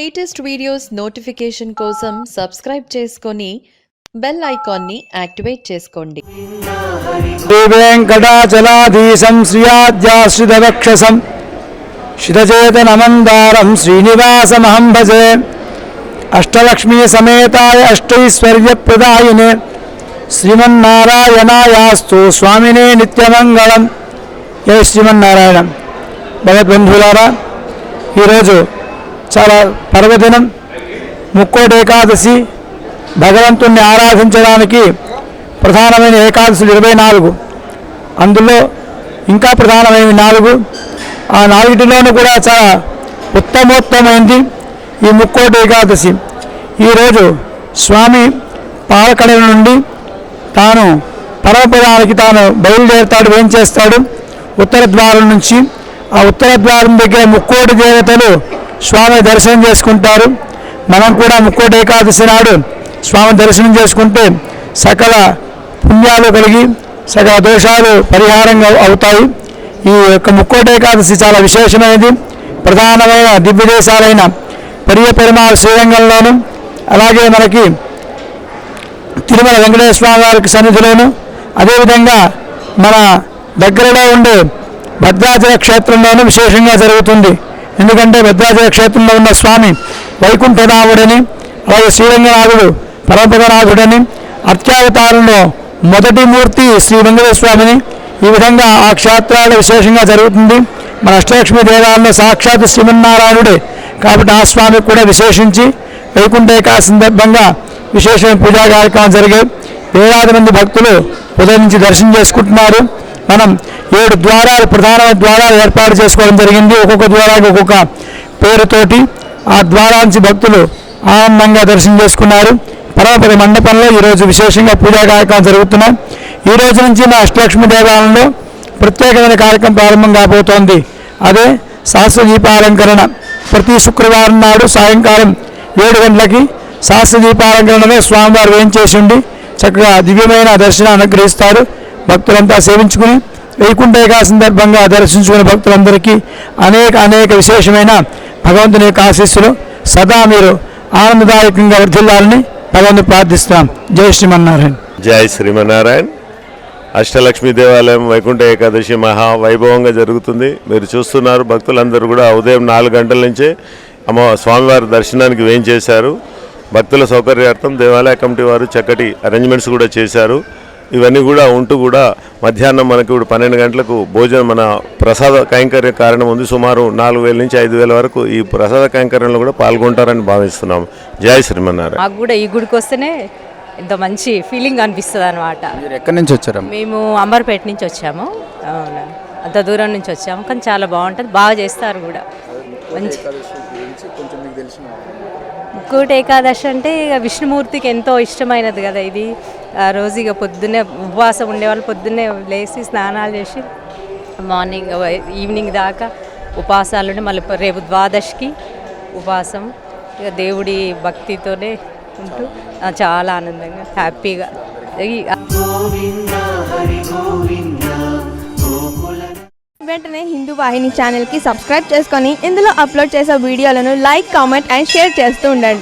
Latest videos notification కోసం subscribe చేసుకొని bell ఐకాన్ని యాక్టివేట్ చేసుకోండి. శ్రీవేంకటాచలాధీశం శ్రియాద్యాశ్రితవక్షసం శితచేతనమందారం శ్రీనివాసమహం భజే అష్టలక్ష్మీ సమేతాయ అష్టైశ్వర్యప్రదాయనే శ్రీమన్నారాయణాయాస్తు స్వామినే నిత్యమంగళం. ఏ శ్రీమన్నారాయణ. భగవద్బంధువులారా ఈరోజు చాలా పర్వదినం ముక్కోటి ఏకాదశి భగవంతుణ్ణి ఆరాధించడానికి ప్రధానమైన ఏకాదశులు ఇరవై నాలుగు. అందులో ఇంకా ప్రధానమైన నాలుగు. ఆ నాలుగిటిలోనూ కూడా చాలా ఉత్తమోత్తమైంది ఈ ముక్కోటి ఏకాదశి. ఈరోజు స్వామి పాలకడ నుండి తాను పరమపదానికి తాను బయలుదేరుతాడు ఏం చేస్తాడు? ఉత్తర ద్వారం నుంచి ఆ ఉత్తర ద్వారం దగ్గర ముక్కోటి దేవతలు స్వామి దర్శనం చేసుకుంటారు. మనం కూడా ముక్కోటి ఏకాదశి నాడు స్వామి దర్శనం చేసుకుంటే సకల పుణ్యాలు కలిగి సకల దోషాలు పరిహారంగా అవుతాయి. ఈ యొక్క ముక్కోటి ఏకాదశి చాలా విశేషమైనది. ప్రధానమైన దివ్య దేశాలైన పెరియ పెరుమాళ్ శ్రీరంగంలోను అలాగే మనకి తిరుమల వెంకటేశ్వర స్వామి వారికి సన్నిధిలోను అదేవిధంగా మన దగ్గరలో ఉండే భద్రాచల క్షేత్రంలోనూ విశేషంగా జరుగుతుంది. ఎందుకంటే భద్రాచల క్షేత్రంలో ఉన్న స్వామి వైకుంఠనాథుడని అలాగే శ్రీరంగనాథుడు పరమపదనాథుడని అత్యావతారంలో మొదటి మూర్తి శ్రీ వెంకటేశ్వర స్వామిని ఈ విధంగా ఆ క్షేత్రాలు విశేషంగా జరుగుతుంది. మన అష్టలక్ష్మి దేవాలయంలో సాక్షాత్ శ్రీమన్నారాయణుడే. కాబట్టి ఆ స్వామికి కూడా విశేషించి వైకుంఠ ఏకాదశి సందర్భంగా విశేషమైన పూజా కార్యక్రమం జరిగాయి. వేలాది మంది భక్తులు ఉదయం నుంచి దర్శనం చేసుకుంటున్నారు. మనం ఏడు ద్వారాలు ప్రధానమైన ద్వారాలు ఏర్పాటు చేసుకోవడం జరిగింది. ఒక్కొక్క ద్వారానికి ఒక్కొక్క పేరుతోటి ఆ ద్వారా భక్తులు ఆనందంగా దర్శనం చేసుకున్నారు. పరమపద మండపంలో ఈరోజు విశేషంగా పూజా కార్యక్రమం జరుగుతున్నాయి. ఈ రోజు నుంచి మా అష్టలక్ష్మి దేవాలయంలో ప్రత్యేకమైన కార్యక్రమం ప్రారంభం కాబోతోంది. అదే శాస్త్ర దీపాలంకరణ. ప్రతి శుక్రవారం నాడు సాయంకాలం ఏడు గంటలకి శాస్త్ర దీపాలంకరణమే స్వామివారు వేయించేసి ఉండి చక్కగా దివ్యమైన దర్శనం అనుగ్రహిస్తారు. భక్తులంతా సేవించుకుని వైకుంఠ ఏకాదశి సందర్భంగా దర్శించుకునే భక్తులందరికీ అనేక అనేక విశేషమైన భగవంతుని యొక్క ఆశీస్సులు. సదా మీరు ఆనందదాయకంగా వర్ధిల్లాలని భగవంతుని ప్రార్థిస్తున్నాం. జై శ్రీమన్నారాయణ. జై శ్రీమన్నారాయణ. అష్టలక్ష్మి దేవాలయం వైకుంఠ ఏకాదశి మహా వైభవంగా జరుగుతుంది. మీరు చూస్తున్నారు భక్తులందరూ కూడా ఉదయం నాలుగు గంటల నుంచే అమ్మ స్వామివారి దర్శనానికి వేయించేశారు భక్తుల సౌకర్యార్థం దేవాలయ కమిటీ వారు చక్కటి అరేంజ్మెంట్స్ కూడా చేశారు. ఇవన్నీ కూడా ఉంటూ కూడా మధ్యాహ్నం మనకి ఇప్పుడు పన్నెండు గంటలకు భోజనం మన ప్రసాద కైంకర్య కారణం ఉంది. సుమారు నాలుగు వేల నుంచి ఐదు వేల వరకు ఈ ప్రసాద కైంకర్యంలో కూడా పాల్గొంటారని భావిస్తున్నాం. జై శ్రీమన్నారాయణ. మాకు కూడా ఈ గుడికి వస్తేనే ఎంతో మంచి ఫీలింగ్ అనిపిస్తుంది అనమాట మీరు ఎక్కడి నుంచి వచ్చారమ్మా మేము అంబర్పేట నుంచి వచ్చాము. అవునా? అంత దూరం నుంచి వచ్చాము. కానీ చాలా బాగుంటుంది. బాగా చేస్తారు కూడా. మంచి ముక్కోటి ఏకాదశి అంటే ఇక విష్ణుమూర్తికి ఎంతో ఇష్టమైనది కదా ఇది. ఆ రోజు ఇక పొద్దున్నే ఉపవాసం ఉండేవాళ్ళు పొద్దున్నే లేచి స్నానాలు చేసి మార్నింగ్ ఈవినింగ్ దాకా ఉపవాసాలు ఉండి మళ్ళీ రేపు ద్వాదశికి ఉపవాసం. ఇక దేవుడి భక్తితోనే ఉంటూ చాలా ఆనందంగా హ్యాపీగా. ఈ- వెంటనే హిందూ వాహిని ఛానల్కి సబ్స్క్రైబ్ చేసుకొని ఇందులో అప్లోడ్ చేసే వీడియోలను లైక్ కామెంట్ అండ్ షేర్ చేస్తూ ఉండండి.